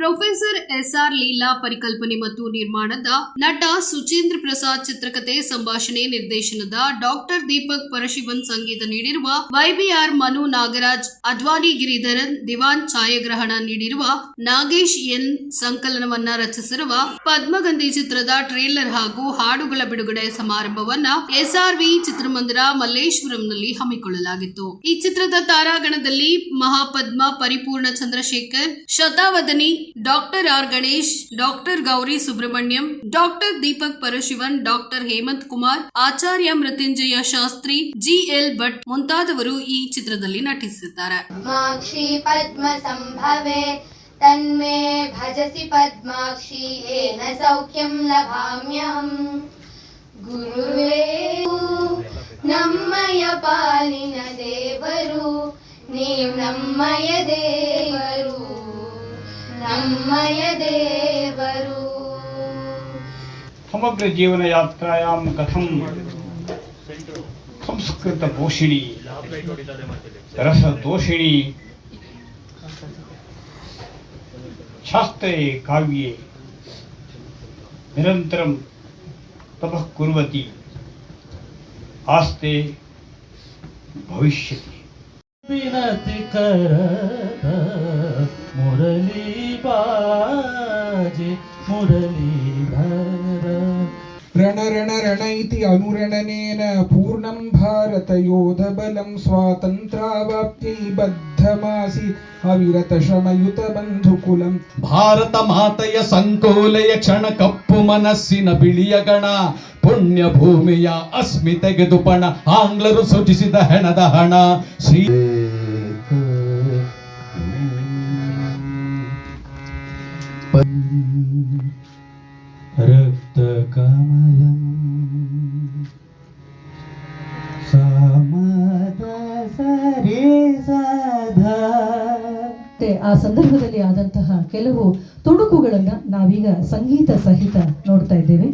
Professor S R Leela ಪರಿಕಲ್ಪನೆ ಮತ್ತು ನಿರ್ಮಾಣದ ನಟ ಸುಚೇಂದ್ರ ಪ್ರಸಾದ್ ಚಿತ್ರಕಥೆ ಸಂಭಾಷಣೆ ನಿರ್ದೇಶನದ ಡಾಕ್ಟರ್ ದೀಪಕ್ ಪರಶಿವನ್ ಸಂಗೀತ ನೀಡಿರುವ ವೈಬಿಆರ್ ಮನು ನಾಗರಾಜ್ ಅದ್ವಾನಿ ಗಿರಿಧರನ್, ದಿವಾನ್ ಛಾಯಾಗ್ರಹಣ ನೀಡಿರುವ ನಾಗೇಶ್ ಎನ್ ಸಂಕಲನವನ್ನ ರಚಿಸಿರುವ ಪದ್ಮಗಂಧಿ ಚಿತ್ರದ ಟ್ರೇಲರ್ ಹಾಗೂ ಹಾಡುಗಳ ಬಿಡುಗಡೆ ಸಮಾರಂಭವನ್ನ ಎಸ್ಆರ್ವಿ ಚಿತ್ರಮಂದಿರ ಮಲ್ಲೇಶ್ವರಂನಲ್ಲಿ ಹಮ್ಮಿಕೊಳ್ಳಲಾಗಿತ್ತು. ಈ ಚಿತ್ರದ ತಾರಾಗಣದಲ್ಲಿ Mahapadma, Paripoorna Chandrashekhar, ಶತಾವಧನಿ doctor R Ganesh, doctor Gauri Subrahmanyam, doctor Deepak Parashivan, doctor Hemanth Kumar, Acharya Mrityunjaya Shastri G L Bhat ಮುಂತಾದವರು ಈ ಚಿತ್ರದಲ್ಲಿ ನಟಿಸಿದ್ದಾರೆ. ಮಾಕ್ಷಿ ಪದ್ಮ ಸಂಭವೆ, ತನ್ಮೇ ಭಜಸಿ ಪದ್ಮಾಕ್ಷಿ, ಏನ ಸೌಖ್ಯಂ ಲಭಾಮ್ಯಂ ಗುರುವೇ, ನಮ್ಮಯ ಪಾಲಿನ ದೇವರು, ನೀವು ನಮ್ಮಯ ದೇವರು. ನಮ್ಮಯ ದೇವರು ಸಮಗ್ರ ಜೀವನ ಯಾತ್ರಾಯಾಂ ಕಥಂ ಸಂಸ್ಕೃತ ಪೋಷಿಣಿ ರಸದೋಷಿಣಿ ಶಾಸ್ತ್ರೇ ಕಾವ್ಯೆ ನಿರಂತರಂ ತಪಃ ಕುರ್ವತಿ ಆಸ್ತೆ ಭವಿಷ್ಯತಿ ವಿನತಿ ಕರ ಮುರಳಿ ಬಾಜೆ ಭರ. ರಣರಣರಣೈತಿ ಅನುರಣನೇನ ಪೂರ್ಣಂ ಭಾರತ ಯೋಧ ಬಲಂ ಸ್ವಾತಂತ್ರ್ಯಾವಾಪ್ತೈ ಬದ್ಧಮಾಸಿ. ಅವಿರತ ಶ್ರಮಯುತ ಬಂಧುಕುಲಂ ಭಾರತ ಮಾತೆಯ ಸಂಕೋಲೆಯ ಕ್ಷಣ ಕಪ್ಪು ಮನಸ್ಸಿನ ಬಿಳಿಯ ಗಣ. ಪುಣ್ಯ ಭೂಮಿಯ ಅಸ್ಮಿತೆಗೆದು ಪಣ. ಆಂಗ್ಲರು ಸೃಜಿಸಿದ ಹೆಣದ ಹಣ. ಶ್ರೀ ಸದಾ ಆ ಸಂದರ್ಭದಲ್ಲಿ ಆದಂತಹ ಕೆಲವು ತುಣುಕುಗಳನ್ನ ನಾವೀಗ ಸಂಗೀತ ಸಹಿತ ನೋಡ್ತಾ ಇದ್ದೇವೆ.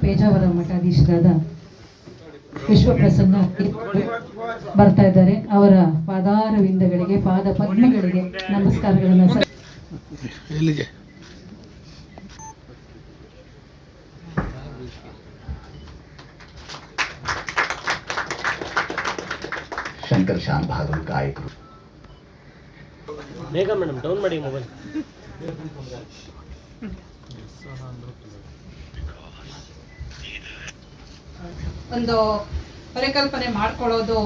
ಪೇಜಾವರ ಮಠಾಧೀಶರಾದ ವಿಶ್ವಪ್ರಸನ್ನ ಬರ್ತಾ ಇದ್ದಾರೆ. ಅವರ ಪಾದಾರವಿಂದಗಳಿಗೆ ಪಾದ ಪದ್ಮಗಳಿಗೆ ನಮಸ್ಕಾರಗಳನ್ನ ಶಂಕರ್ ಶಾನ್ ಭಾಗವತ್ ಗಾಯಕರು. ಬೇಗ ಮೇಡಮ್ ಡೌನ್ ಮಾಡಿ ಮೊಬೈಲ್ ಒಂದು ಪರಿಕಲ್ಪನೆ ಮಾಡ್ಕೊಳ್ಳೋದು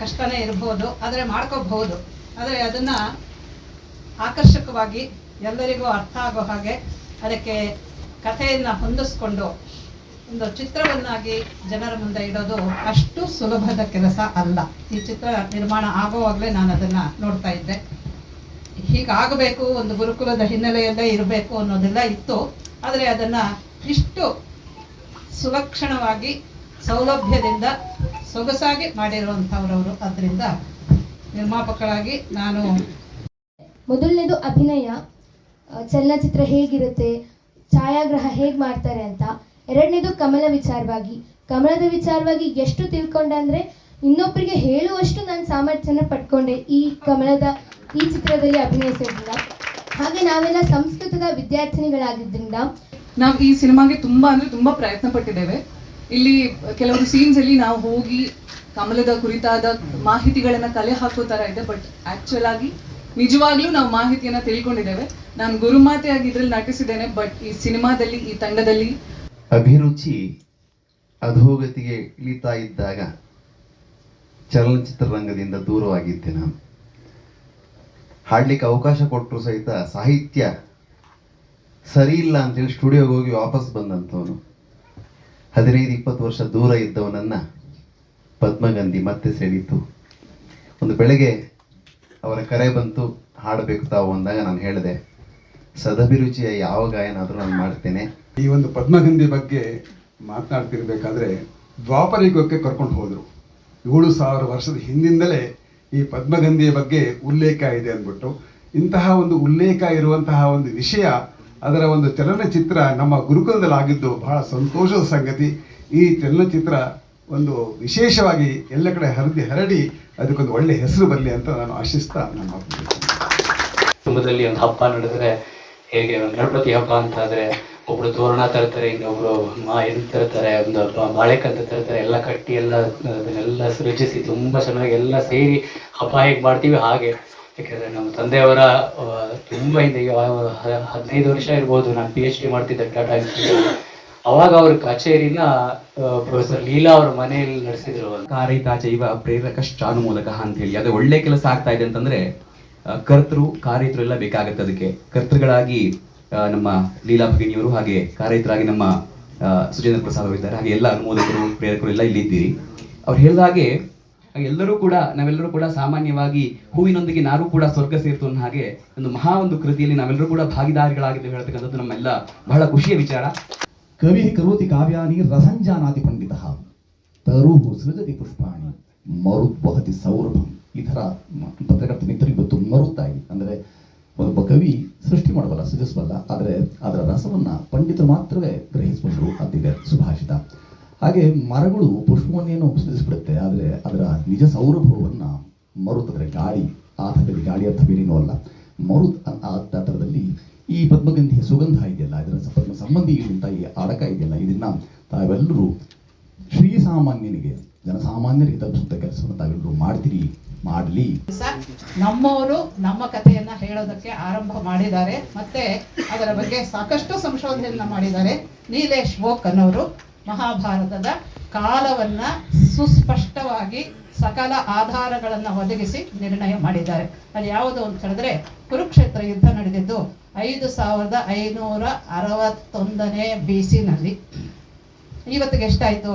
ಕಷ್ಟನೇ ಇರಬಹುದು ಆದರೆ ಮಾಡ್ಕೋಬಹುದು. ಆದರೆ ಅದನ್ನ ಆಕರ್ಷಕವಾಗಿ ಎಲ್ಲರಿಗೂ ಅರ್ಥ ಆಗೋ ಹಾಗೆ ಅದಕ್ಕೆ ಕಥೆಯನ್ನು ಹೊಂದಿಸ್ಕೊಂಡು ಒಂದು ಚಿತ್ರವನ್ನಾಗಿ ಜನರ ಮುಂದೆ ಇಡೋದು ಅಷ್ಟು ಸುಲಭದ ಕೆಲಸ ಅಲ್ಲ. ಈ ಚಿತ್ರ ನಿರ್ಮಾಣ ಆಗೋವಾಗಲೇ ನಾನು ಅದನ್ನು ನೋಡ್ತಾ ಇದ್ದೆ. ಹೀಗಾಗಬೇಕು, ಒಂದು ಗುರುಕುಲದ ಹಿನ್ನೆಲೆಯಲ್ಲೇ ಇರಬೇಕು ಅನ್ನೋದೆಲ್ಲ ಇತ್ತು. ಆದರೆ ಅದನ್ನು ಇಷ್ಟು ಸುಲಕ್ಷಣವಾಗಿ, ಸೌಲಭ್ಯದಿಂದ ಸೊಗಸಾಗಿ ಮಾಡಿರುವಂಥವ್ರವರು ಅದರಿಂದ ನಿರ್ಮಾಪಕರಾಗಿ ನಾನು ಮೊದಲನೇದು ಅಭಿನಯ. ಚಲನಚಿತ್ರ ಹೇಗಿರುತ್ತೆ? ಛಾಯಾಗ್ರಹ ಹೇಗೆ ಮಾಡ್ತಾರೆ ಅಂತ. ಎರಡನೇದು ಕಮಲ ವಿಚಾರವಾಗಿ. ಕಮಲದ ವಿಚಾರವಾಗಿ ಎಷ್ಟು ತಿಳ್ಕೊಂಡೆ ಅಂದರೆ ಇನ್ನೊಬ್ಬರಿಗೆ ಹೇಳುವಷ್ಟು ನಾನು ಸಾಮರ್ಥ್ಯನ ಪಡ್ಕೊಂಡೆ ಈ ಕಮಲದ, ಈ ಚಿತ್ರದಲ್ಲಿ ಅಭಿನಯಿಸೋದ್ರಿಂದ ಹಾಗೆ ನಾವೆಲ್ಲ ಸಂಸ್ಕೃತದ ವಿದ್ಯಾರ್ಥಿನಿಗಳಾಗಿದ್ದರಿಂದ ನಾವು ಈ ಸಿನಿಮಾಗೆ ತುಂಬಾ ಅಂದ್ರೆ ತುಂಬಾ ಪ್ರಯತ್ನ ಪಟ್ಟಿದ್ದೇವೆ. ಇಲ್ಲಿ ಕೆಲವೊಂದು ಸೀನ್ಸ್ ಅಲ್ಲಿ ನಾವು ಹೋಗಿ ಕಮಲದ ಕುರಿತಾದ ಮಾಹಿತಿಗಳನ್ನ ಕಲೆ ಹಾಕೋ ತರ ಇದೆ ಬಟ್ ಆಕ್ಚುಲ್ ಆಗಿ ನಿಜವಾಗ್ಲೂ ನಾವು ಮಾಹಿತಿಯನ್ನ ತಿಳ್ಕೊಂಡಿದ್ದೇವೆ. ನಾನು ಗುರುಮಾತೆಯಾಗಿ ಇದ್ರಲ್ಲಿ ನಟಿಸಿದ್ದೇನೆ ಬಟ್ ಈ ಸಿನಿಮಾದಲ್ಲಿ, ಈ ತಂಡದಲ್ಲಿ ಅಭಿರುಚಿ ಅಧೋಗತಿಗೆ ಇಳಿತಾ ಇದ್ದಾಗ ಚಲನಚಿತ್ರರಂಗದಿಂದ ದೂರವಾಗಿದ್ದೆ ನಾನು. ಹಾಡ್ಲಿಕ್ಕೆ ಅವಕಾಶ ಕೊಟ್ಟರು ಸಹಿತ ಸಾಹಿತ್ಯ ಸರಿ ಇಲ್ಲ ಅಂತೇಳಿ ಸ್ಟುಡಿಯೋಗೆ ಹೋಗಿ ವಾಪಸ್ ಬಂದಂಥವನು. ಹದಿನೈದು, ಇಪ್ಪತ್ತು ವರ್ಷ ದೂರ ಇದ್ದವನನ್ನ ಪದ್ಮಗಂಧಿ ಮತ್ತೆ ಸೆಳೀತು. ಒಂದು ಬೆಳಗ್ಗೆ ಅವರ ಕರೆ ಬಂತು, ಹಾಡಬೇಕು ತಾವು ಅಂದಾಗ ನಾನು ಹೇಳಿದೆ ಸದಭಿರುಚಿಯ ಯಾವ ಗಾಯನ ಆದರೂ ನಾನು ಮಾಡ್ತೇನೆ. ಈ ಒಂದು ಪದ್ಮಗಂಧಿ ಬಗ್ಗೆ ಮಾತನಾಡ್ತಿರ್ಬೇಕಾದ್ರೆ ದ್ವಾಪರಯುಗಕ್ಕೆ ಕರ್ಕೊಂಡು ಹೋದರು. ಏಳು ಸಾವಿರ ವರ್ಷದ ಹಿಂದಿಂದಲೇ ಈ ಪದ್ಮಗಂಧಿಯ ಬಗ್ಗೆ ಉಲ್ಲೇಖ ಇದೆ ಅಂದ್ಬಿಟ್ಟು. ಇಂತಹ ಒಂದು ಉಲ್ಲೇಖ ಇರುವಂತಹ ಒಂದು ವಿಷಯ ಅದರ ಒಂದು ಚಲನಚಿತ್ರ ನಮ್ಮ ಗುರುಕುಲದಲ್ಲಿ ಆಗಿದ್ದು ಬಹಳ ಸಂತೋಷದ ಸಂಗತಿ. ಈ ಚಲನಚಿತ್ರ ಒಂದು ವಿಶೇಷವಾಗಿ ಎಲ್ಲ ಕಡೆ ಹರಡಿ ಹರಡಿ ಅದಕ್ಕೊಂದು ಒಳ್ಳೆ ಹೆಸರು ಬರಲಿ ಅಂತ ನಾನು ಆಶಿಸ್ತಾ ನನ್ನ. ಕುಟುಂಬದಲ್ಲಿ ಒಂದು ಹಬ್ಬ ನಡೆದ್ರೆ ಹೇಗೆ ಗಣಪತಿ ಹಬ್ಬ ಅಂತ ಆದ್ರೆ ಒಬ್ರು ತೋರಣ ತರ್ತಾರೆ, ಇನ್ನೊಬ್ರು ಮಾ ಇದು ತರ್ತಾರೆ, ಒಂದು ಬಾಳೆ ಬಾಳೆಕಂತ ತರ್ತಾರೆ, ಎಲ್ಲ ಕಟ್ಟಿ ಎಲ್ಲ, ಅದನ್ನೆಲ್ಲ ಸೃಜಿಸಿ ತುಂಬಾ ಚೆನ್ನಾಗಿ ಎಲ್ಲ ಸೇರಿ ಹಬ್ಬ ಹೇಗೆ ಮಾಡ್ತೀವಿ ಹಾಗೆ. ಯಾಕಂದ್ರೆ ನಮ್ಮ ತಂದೆಯವರ ತುಂಬಾ ಹಿಂದೆ ಹದಿನೈದು ವರ್ಷ ಇರ್ಬೋದು ನಾನು ಪಿ ಎಚ್ ಡಿ ಮಾಡ್ತಿದ್ದೆ ಟಾಟಾ ಇನ್ಸ್ಟಿಟ್ಯೂಟ್ ಅವಾಗ ಅವ್ರ ಕಚೇರಿನ ಪ್ರೊಫೆಸರ್ ಲೀಲಾ ಅವ್ರ ಮನೆಯಲ್ಲಿ ನಡೆಸಿದ್ರು ಕಾರೈತ ಚೈವ ಪ್ರೇರಕಶ್ಚಾನುಮೂಲಕ ಅಂತ ಹೇಳಿ. ಅದೇ ಒಳ್ಳೆ ಕೆಲಸ ಆಗ್ತಾ ಇದೆ ಅಂತಂದ್ರೆ ಕರ್ತೃ, ಕಾರ್ಯತರು ಎಲ್ಲ ಬೇಕಾಗತ್ತೆ ಅದಕ್ಕೆ. ಕರ್ತೃಗಳಾಗಿ ನಮ್ಮ ಲೀಲಾ ಭಗಿನಿಯವರು ಹಾಗೆ ಕಾರ್ಯತರಾಗಿ ನಮ್ಮ ಸುಜೇಂದ್ರ ಪ್ರಸಾದ್ ಅವರು ಇದ್ದಾರೆ ಹಾಗೆ ಎಲ್ಲ ಅನುಮೋದಕರು, ಪ್ರೇರಕರು ಎಲ್ಲ ಇಲ್ಲಿದ್ದೀರಿ ಅವ್ರು ಹೇಳಿದ ಹಾಗೆ ಎಲ್ಲರೂ ಕೂಡ, ನಾವೆಲ್ಲರೂ ಕೂಡ ಸಾಮಾನ್ಯವಾಗಿ ಹೂವಿನೊಂದಿಗೆ ನಾರು ಕೂಡ ಸ್ವರ್ಗ ಸೇರ್ತು ಅನ್ನೋ ಹಾಗೆ ಒಂದು ಮಹಾ ಒಂದು ಕೃತಿಯಲ್ಲಿ ನಾವೆಲ್ಲರೂ ಕೂಡ ಭಾಗಿದಾರಿಗಳಾಗಿದ್ದೇವೆ ಹೇಳ್ತಕ್ಕಂಥದ್ದು ನಮ್ಮೆಲ್ಲ ಬಹಳ ಖುಷಿಯ ವಿಚಾರ. ಕವಿ ಕರೋತಿ ಕಾವ್ಯಾನಿ ರಸಂಜಾನಾತಿ ಪಂಡಿತ ತರುಹು ಸೃಜತಿ ಪುಷ್ಪಾಣಿ ಮರುದ್ವಹತಿ ಸೌರಭಂ. ಥರ ಮ- ಪತ್ರಕರ್ತ ಮಿತ್ರರು ಇವತ್ತು ಮರುತ್ತಾಗಿ ಅಂದರೆ ಒಬ್ಬ ಕವಿ ಸೃಷ್ಟಿ ಮಾಡಬಲ್ಲ ಸೃಜಿಸಬಲ್ಲ ಆದರೆ ಅದರ ರಸವನ್ನು ಪಂಡಿತರು ಮಾತ್ರವೇ ಗ್ರಹಿಸಬಹುದು ಅಂತಿದೆ ಸುಭಾಷಿತ. ಹಾಗೆ ಮರಗಳು ಪುಷ್ಪವನ್ನೇನು ಸೃಜಿಸ್ಬಿಡುತ್ತೆ, ಆದರೆ ಅದರ ನಿಜ ಸೌರಭವನ್ನು ಮರುತ್ ಗಾಳಿ. ಆ ಥರದಲ್ಲಿ ಗಾಳಿ ಅರ್ಥ ಬೇರೇನೂ ಅಲ್ಲ. ಮರುತ್ ಆ ಥರದಲ್ಲಿ ಈ ಪದ್ಮಗಂಧಿಯ ಸುಗಂಧ ಇದೆಯಲ್ಲ, ಇದರ ಪದ್ಮ ಸಂಬಂಧಿ ಇರುವಂಥ ಈ ಅಡಕ ಇದೆಯಲ್ಲ, ಇದನ್ನ ತಾವೆಲ್ಲರೂ ಶ್ರೀಸಾಮಾನ್ಯನಿಗೆ, ಜನಸಾಮಾನ್ಯರಿಗೆ ತಲುಪಿಸುವಂಥ ಕೆಲಸವನ್ನು ತಾವೆಲ್ಲರೂ ಮಾಡ್ತೀರಿ. ಮಾಡಲಿ. ನಮ್ಮವರು ನಮ್ಮ ಕಥೆಯನ್ನ ಹೇಳೋದಕ್ಕೆ ಆರಂಭ ಮಾಡಿದ್ದಾರೆ. ಮತ್ತೆ ಅದರ ಬಗ್ಗೆ ಸಾಕಷ್ಟು ಸಂಶೋಧನೆಯನ್ನ ಮಾಡಿದ್ದಾರೆ. ನೀಲೇಶ್ ಬೋಕ್ ಅನ್ನೋರು ಮಹಾಭಾರತದ ಕಾಲವನ್ನ ಸುಸ್ಪಷ್ಟವಾಗಿ ಸಕಲ ಆಧಾರಗಳನ್ನು ಒದಗಿಸಿ ನಿರ್ಣಯ ಮಾಡಿದ್ದಾರೆ. ಅದು ಯಾವುದು ಅಂತ ಹೇಳಿದ್ರೆ, ಕುರುಕ್ಷೇತ್ರ ಯುದ್ಧ ನಡೆದಿದ್ದು ಐದು ಸಾವಿರದ ಐನೂರ ಅರವತ್ತೊಂದನೇ ಬಿ ಸಿನಲ್ಲಿ ಇವತ್ತಿಗೆ ಎಷ್ಟಾಯಿತು?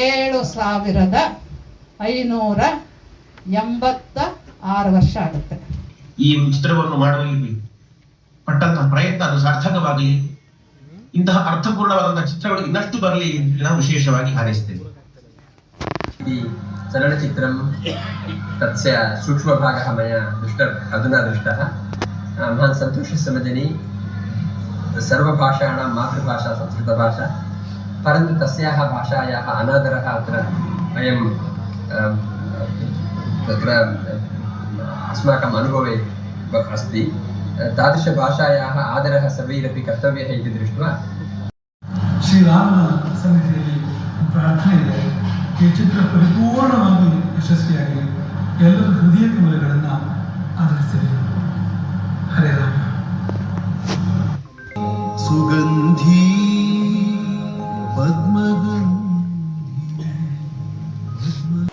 ಏಳು ಸಾವಿರದ ಐನೂರ ಎಂಬತ್ತ ಆರು ವರ್ಷ ಆಗುತ್ತೆ. ಈ ಚಿತ್ರವನ್ನು ಮಾಡುವಲ್ಲಿ ಪಟ್ಟಂತ ಪ್ರಯತ್ನ ಅದು ಸಾರ್ಥಕವಾಗಲಿ. ಇಂತಹ ಅರ್ಥಪೂರ್ಣವಾದಂತಹ ಚಿತ್ರಗಳು ಇನ್ನಷ್ಟು ಬರಲಿ ಎಂದು ನಾವು ವಿಶೇಷವಾಗಿ ಹಾರೈಸ್ತೇವೆ. ಈ ಚಲನಚಿತ್ರ ತಸ್ಯ ಸೂಕ್ಷ್ಮ ಭಾಗ ಮಯ ದೃಷ್ಟ ಅಧುನಾ ದೃಷ್ಟ ಮಹಾನ್ ಸಂತೋಷ ಸಮಜನಿ ಸರ್ವಭಾಷಾಣಾಂ ಮಾತೃಭಾಷಾ ಸಂಸ್ಕೃತಭಾಷಾ. ಪರಂತು ತಸ್ಯಾಹ ಭಾಷಾಯಾಹ ಅನಾದರ ಅತ್ರ ವಯಂ तत्र अ, अस्माकम् अनुभवे ब- अस्ति अ, तादृशभाषायाः आदरः सर्वैरपि कर्तव्यः इति दृष्ट्वा ಶ್ರೀರಾಮನ ಸನ್ನಿಧಿಯಲ್ಲಿ ಪ್ರಾರ್ಥನೆ ಇದೆ ಈ ಚಿತ್ರ ಪರಿಪೂರ್ಣವಾಗಿ ಯಶಸ್ವಿಯಾಗಲಿ ಎಲ್ಲರ ಹೃದಯ ಕಮಲಗಳನ್ನು ಆಧರಿಸಲಿ ಹರೇ ರಾಮ